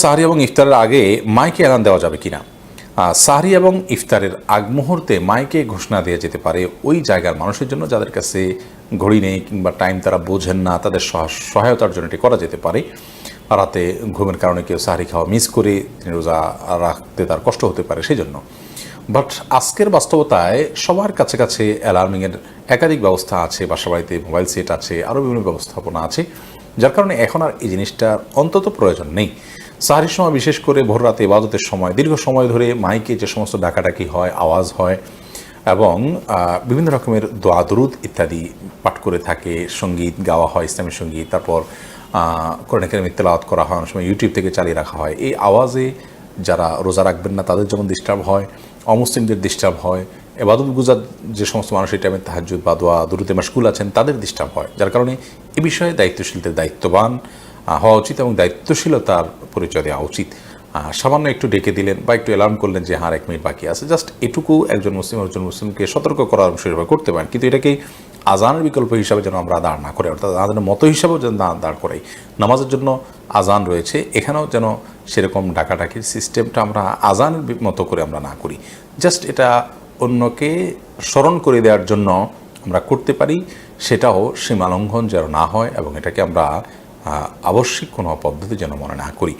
সাহরি এবং ইফতারের আগে মাইকে এলান দেওয়া যাবে কিনা? সাহরি এবং ইফতারের আগ মুহূর্তে মাইকে ঘোষণা দেওয়া যেতে পারে ওই জায়গার মানুষের জন্য যাদের কাছে ঘড়ি নেই কিংবা টাইম তারা বোঝেন না, তাদের সহ- সহায়তার জন্য এটি করা যেতে পারে। রাতে ঘুমের কারণে কেউ সাহরি খাওয়া মিস করে তিনি রোজা রাখতে তার কষ্ট হতে পারে সেই জন্য বাট আজকের বাস্তবতায় সবার কাছে কাছে অ্যালার্মিংয়ের একাধিক ব্যবস্থা আছে বাসা বাড়িতে মোবাইল সেট আছে, আরও বিভিন্ন ব্যবস্থাপনা আছে, যার কারণে এখন আর এই জিনিসটার অন্তত প্রয়োজন নেই। সাহারির সময় বিশেষ করে ভোর রাতে ইবাদতের সময়, দীর্ঘ সময় ধরে মাইকে যে সমস্ত ডাকাডাকি হয়, আওয়াজ হয় এবং বিভিন্ন রকমের দোয়া, দরুদ ইত্যাদি পাঠ করে থাকে, সংগীত গাওয়া হয়, ইসলামী সংগীত, তারপর কোরআন কারিমের তেলাওয়াত করা হয়, অনেক সময় ইউটিউব থেকে চালিয়ে রাখা হয়। এই আওয়াজে যারা রোজা রাখবেন না, তাদের যেমন ডিস্টার্ব হয়, অমুসলিমদের ডিস্টার্ব হয় এবাদত গুজার যে সমস্ত মানুষ এই টাইমে তাহাজুদ বা দোয়া দুরুতে মাসকুল আছেন, তাদের ডিস্টার্ব হয়। যার কারণে এ বিষয়ে দায়িত্বশীলদের দায়িত্ববান। হওয়া উচিত এবং দায়িত্বশীলতার পরিচয় দেওয়া উচিত। সামান্য একটু ডেকে দিলেন বা একটু অ্যালার্ম করলেন যে হ্যাঁ এক মিনিট বাকি আছে। জাস্ট এটুকু একজন মুসলিম একজন মুসলিমকে সতর্ক করার বিষয় করতে পারেন। কিন্তু এটাকে আজানের বিকল্প হিসাবে যেন আমরা দাঁড় না করি অর্থাৎ আজানের মতো হিসাবেও যেন দাঁড় করাই। নামাজের জন্য আজান রয়েছে, এখানেও যেন সেরকম ডাকাডাকির সিস্টেমটা আমরা আজানের মতো করে আমরা না করি। জাস্ট এটা অন্যকে স্মরণ করে দেওয়ার জন্য আমরা করতে পারি, সেটাও সীমালঙ্ঘন যেন না হয় এবং এটাকে আমরা আবশ্যিক কোনো পদ্ধতি যেন মনে না করি।